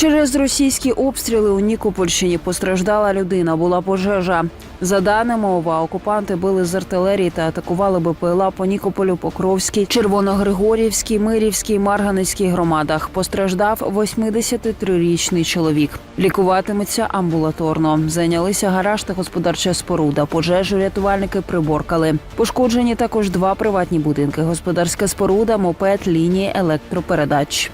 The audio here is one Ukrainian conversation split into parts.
Через російські обстріли у Нікопольщині постраждала людина. Була пожежа. За даними ОВА, окупанти били з артилерії та атакували БПЛА по Нікополю, Покровській, Червоногригорівській, Мирівській, Марганецькій громадах. Постраждав 83-річний чоловік. Лікуватиметься амбулаторно. Зайнялися гараж та господарча споруда. Пожежу рятувальники приборкали. Пошкоджені також два приватні будинки: господарська споруда, мопед, лінії електропередач.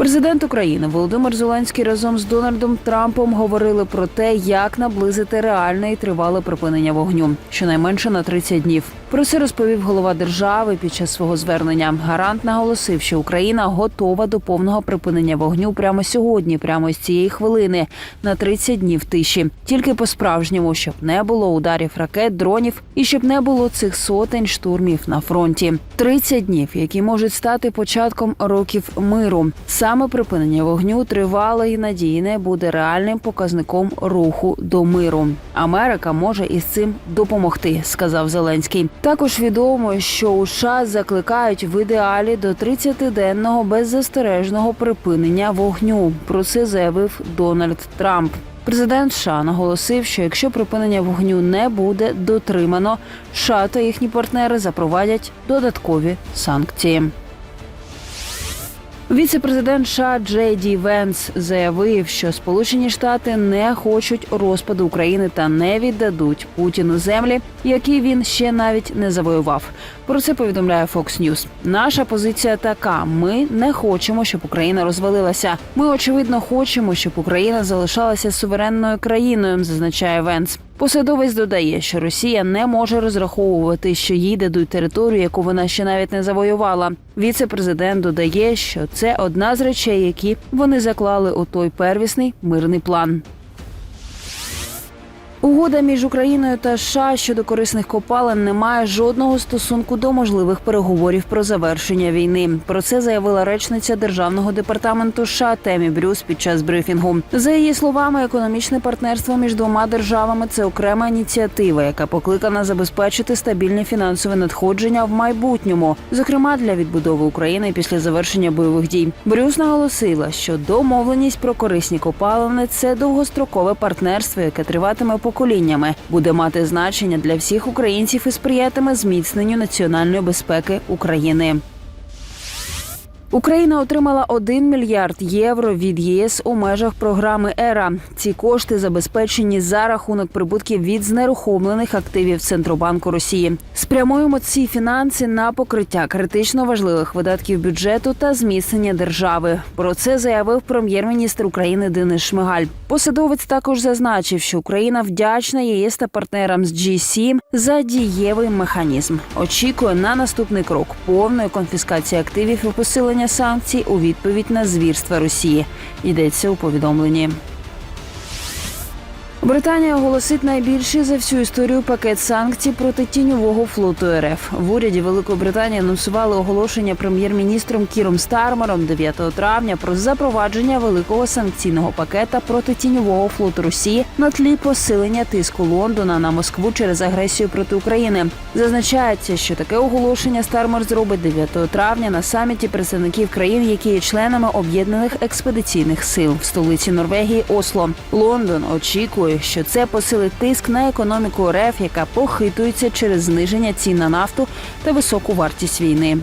Президент України Володимир Зеленський разом з Дональдом Трампом говорили про те, як наблизити реальне і тривале припинення вогню, щонайменше на 30 днів. Про це розповів голова держави під час свого звернення. Гарант наголосив, що Україна готова до повного припинення вогню прямо сьогодні, прямо з цієї хвилини, на 30 днів тиші. Тільки по-справжньому, щоб не було ударів ракет, дронів і щоб не було цих сотень штурмів на фронті. 30 днів, які можуть стати початком років миру. Саме припинення вогню тривале і надійне буде реальним показником руху до миру. Америка може із цим допомогти, сказав Зеленський. Також відомо, що у США закликають в ідеалі до 30-денного беззастережного припинення вогню. Про це заявив Дональд Трамп. Президент США наголосив, що якщо припинення вогню не буде дотримано, США та їхні партнери запровадять додаткові санкції. Віце-президент США Джей Ді Венс заявив, що Сполучені Штати не хочуть розпаду України та не віддадуть Путіну землі, які він ще навіть не завоював. Про це повідомляє Fox News. Наша позиція така: ми не хочемо, щоб Україна розвалилася. Ми очевидно хочемо, щоб Україна залишалася суверенною країною, зазначає Венс. Посадовець додає, що Росія не може розраховувати, що їй дадуть територію, яку вона ще навіть не завоювала. Віце-президент додає, що це одна з речей, які вони заклали у той первісний мирний план. Угода між Україною та США щодо корисних копалин не має жодного стосунку до можливих переговорів про завершення війни. Про це заявила речниця державного департаменту США Темі Брюс під час брифінгу. За її словами, економічне партнерство між двома державами це окрема ініціатива, яка покликана забезпечити стабільні фінансові надходження в майбутньому, зокрема для відбудови України після завершення бойових дій. Брюс наголосила, що домовленість про корисні копалини це довгострокове партнерство, яке триватиме поколіннями, буде мати значення для всіх українців і сприятиме зміцненню національної безпеки України. Україна отримала 1 мільярд євро від ЄС у межах програми ЕРА. Ці кошти забезпечені за рахунок прибутків від знерухомлених активів Центробанку Росії. Спрямуємо ці фінанси на покриття критично важливих видатків бюджету та зміцнення держави. Про це заявив прем'єр-міністр України Денис Шмигаль. Посадовець також зазначив, що Україна вдячна ЄС та партнерам з G7 за дієвий механізм. Очікує на наступний крок повної конфіскації активів і посилення санкцій у відповідь на звірства Росії. Йдеться у повідомленні. Британія оголосить найбільший за всю історію пакет санкцій проти тіньового флоту РФ. В уряді Великої Британії анонсували оголошення прем'єр-міністром Кіром Стармером 9 травня про запровадження великого санкційного пакета проти тіньового флоту Росії на тлі посилення тиску Лондона на Москву через агресію проти України. Зазначається, що таке оголошення Стармер зробить 9 травня на саміті представників країн, які є членами об'єднаних експедиційних сил в столиці Норвегії Осло. Лондон очікує, що це посилить тиск на економіку РФ, яка похитується через зниження цін на нафту та високу вартість війни.